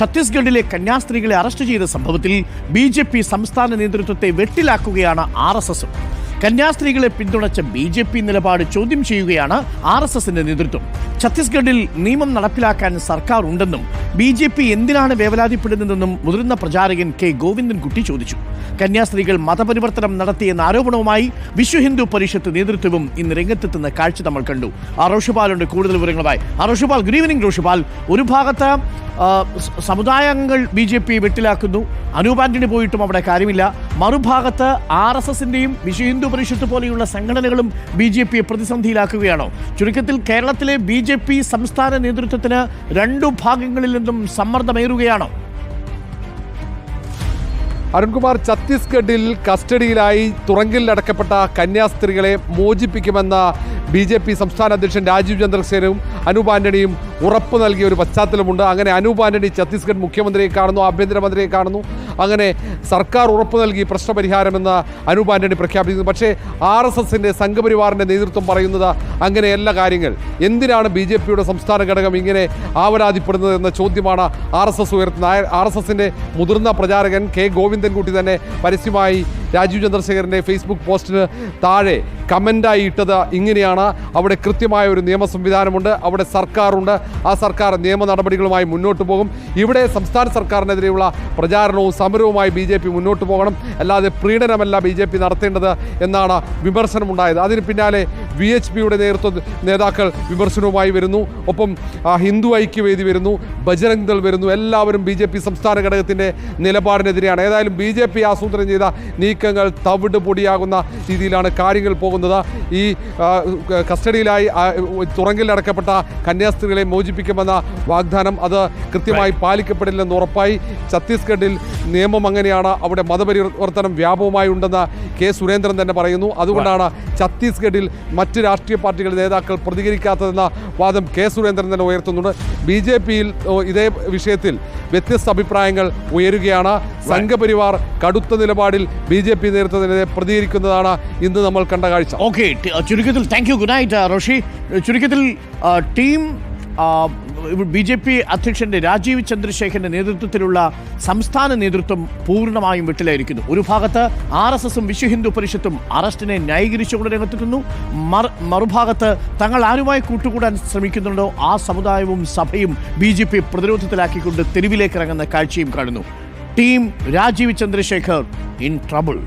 ഛത്തീസ്ഗഡിലെ കന്യാസ്ത്രീകളെ അറസ്റ്റ് ചെയ്ത സംഭവത്തിൽ ബി ജെ പി സംസ്ഥാന നേതൃത്വത്തെ വെട്ടിലാക്കുകയാണ് ആർ എസ് എസും. കന്യാസ്ത്രീകളെ പിന്തുണച്ച ബി ജെ പി നിലപാട് ചോദ്യം ചെയ്യുകയാണ് ആർ എസ് എസിന്റെ നേതൃത്വം. ഛത്തീസ്ഗഡിൽ നിയമം നടപ്പിലാക്കാൻ സർക്കാർ ഉണ്ടെന്നും ബി ജെ പി എന്തിനാണ് വേവലാതിപ്പെടുന്നതെന്നും മുതിർന്ന പ്രചാരകൻ കെ ഗോവിന്ദൻകുട്ടി ചോദിച്ചു. കന്യാസ്ത്രീകൾ മതപരിവർത്തനം നടത്തിയെന്ന ആരോപണവുമായി വിശ്വ ഹിന്ദു പരിഷത്ത് നേതൃത്വവും ഇന്ന് രംഗത്തെത്തുന്ന കാഴ്ച നമ്മൾ കണ്ടു. ആ റോഷുപാലുണ്ട് കൂടുതൽ വിവരങ്ങളുമായി. ആ റോഷുപാൽ ഗുഡ് ഈവനിംഗ് റോഷുപാൽ ഒരു ഭാഗത്ത് സമുദായങ്ങൾ ബി ജെ പി വെട്ടിലാക്കുന്നു. അനൂപ് പോയിട്ടും അവിടെ കാര്യമില്ല. മറുഭാഗത്ത് ആർ എസ് എസിന്റെയും വിശ്വ ഹിന്ദു പരിഷത്ത് പോലെയുള്ള സംഘടനകളും ബി ജെ പിയെ പ്രതിസന്ധിയിലാക്കുകയാണോ? ചുരുക്കത്തിൽ കേരളത്തിലെ ബി ജെ പി സംസ്ഥാന നേതൃത്വത്തിന് രണ്ടു ഭാഗങ്ങളിൽ നിന്നും സമ്മർദ്ദമേറുകയാണോ. അരുൺകുമാർ ഛത്തീസ്ഗഡിൽ കസ്റ്റഡിയിലായി തുറങ്കിലടക്കപ്പെട്ട കന്യാസ്ത്രീകളെ മോചിപ്പിക്കുമെന്ന ബി ജെ പി സംസ്ഥാന അധ്യക്ഷൻ രാജീവ് ചന്ദ്രസേനയും അനൂപ് ആന്റണിയും ഉറപ്പ് നൽകിയ ഒരു പശ്ചാത്തലമുണ്ട്. അങ്ങനെ അനൂപ് ഛത്തീസ്ഗഡ് മുഖ്യമന്ത്രിയെ കാണുന്നു ആഭ്യന്തരമന്ത്രിയെ കാണുന്നു. അങ്ങനെ സർക്കാർ ഉറപ്പ് നൽകി പ്രശ്നപരിഹാരമെന്ന് അനൂപ് ആന്റണി പ്രഖ്യാപിക്കുന്നു പക്ഷേ ആർ എസ് എസിന്റെ സംഘപരിവാറിന്റെ നേതൃത്വം പറയുന്നത് അങ്ങനെയല്ല കാര്യങ്ങൾ. എന്തിനാണ് ബി ജെ പിയുടെ സംസ്ഥാന ഘടകം ഇങ്ങനെ ആവലാതിപ്പെടുന്നത് എന്ന ചോദ്യമാണ് ആർ എസ് എസ് ഉയർത്തുന്നത്. ആർ എസ് എസിന്റെ മുതിർന്ന പ്രചാരകൻ കെ ഗോവിന്ദൻകുട്ടി തന്നെ പരസ്യമായി രാജീവ് ചന്ദ്രശേഖരന്റെ ഫേസ്ബുക്ക് പോസ്റ്റിന് താഴെ കമന്റായി ഇട്ടത് ഇങ്ങനെയാണ്. അവിടെ കൃത്യമായ ഒരു നിയമ സംവിധാനമുണ്ട്. അവിടെ സർക്കാരുണ്ട്. ആ സർക്കാർ നിയമ നടപടികളുമായി മുന്നോട്ട് പോകും. ഇവിടെ സംസ്ഥാന സർക്കാരിനെതിരെയുള്ള പ്രചാരണവും സമരവുമായി ബി ജെ പി മുന്നോട്ട് പോകണം. അല്ലാതെ പ്രീണനമല്ല ബി ജെ പി നടത്തേണ്ടത് എന്നാണ് വിമർശനമുണ്ടായത്. അതിന് പിന്നാലെ വി എച്ച് പിയുടെ നേതൃത്വ നേതാക്കൾ വിമർശനവുമായി വരുന്നു. ഒപ്പം ഹിന്ദു ഐക്യവേദി വരുന്നു. ബജരംഗ് ദൾ വരുന്നു. എല്ലാവരും ബി ജെ പി സംസ്ഥാന ഘടകത്തിന്റെ നിലപാടിനെതിരെയാണ്. ഏതായാലും ബി ജെ പി ആസൂത്രണം ചെയ്ത നീക്കങ്ങൾ തവിട് പൊടിയാകുന്ന രീതിയിലാണ് കാര്യങ്ങൾ പോകുന്നത്. ഈ കസ്റ്റഡിയിലായി തുറങ്കിലടക്കപ്പെട്ട കന്യാസ്ത്രീകളെ മോചിപ്പിക്കുമെന്ന വാഗ്ദാനം അത് കൃത്യമായി പാലിക്കപ്പെടില്ലെന്ന് ഉറപ്പായി. ഛത്തീസ്ഗഡിൽ നിയമം അങ്ങനെയാണ്. അവിടെ മതപരിവർത്തനം വ്യാപകമായി ഉണ്ടെന്ന് കെ സുരേന്ദ്രൻ തന്നെ പറയുന്നു. അതുകൊണ്ടാണ് ഛത്തീസ്ഗഡിൽ മറ്റ് രാഷ്ട്രീയ പാർട്ടികളുടെ നേതാക്കൾ പ്രതികരിക്കാത്തതെന്ന വാദം കെ സുരേന്ദ്രൻ തന്നെ ഉയർത്തുന്നുണ്ട്. ബി ജെ പിയിൽ ഇതേ വിഷയത്തിൽ വ്യത്യസ്ത അഭിപ്രായങ്ങൾ ഉയരുകയാണ്. സംഘപരിവാർ കടുത്ത നിലപാടിൽ ബി ജെ പി നേതൃത്വത്തിനെതിരെ പ്രതികരിക്കുന്നതാണ് ഇന്ന് നമ്മൾ കണ്ട കാഴ്ച. ഓക്കെ ചുരുക്കത്തിൽ thank you good night Roshi. ചുരുക്കത്തിൽ ടീം ബി ജെ പി അധ്യക്ഷന്റെ രാജീവ് ചന്ദ്രശേഖരന്റെ നേതൃത്വത്തിലുള്ള സംസ്ഥാന നേതൃത്വം പൂർണമായും വിട്ടിലായിരിക്കുന്നു. ഒരു ഭാഗത്ത് ആർ എസ് എസും വിശ്വ ഹിന്ദു പരിഷത്തും അറസ്റ്റിനെ ന്യായീകരിച്ചുകൊണ്ട് രംഗത്തെത്തുന്നു. മറു മറുഭാഗത്ത് തങ്ങൾ ആരുമായി കൂട്ടുകൂടാൻ ശ്രമിക്കുന്നുണ്ടോ? ആ സമുദായവും സഭയും ബി ജെ പി പ്രതിരോധത്തിലാക്കിക്കൊണ്ട് തെരുവിലേക്ക് ഇറങ്ങുന്ന കാഴ്ചയും കാണുന്നു. Team Rajeev Chandrasekhar in trouble.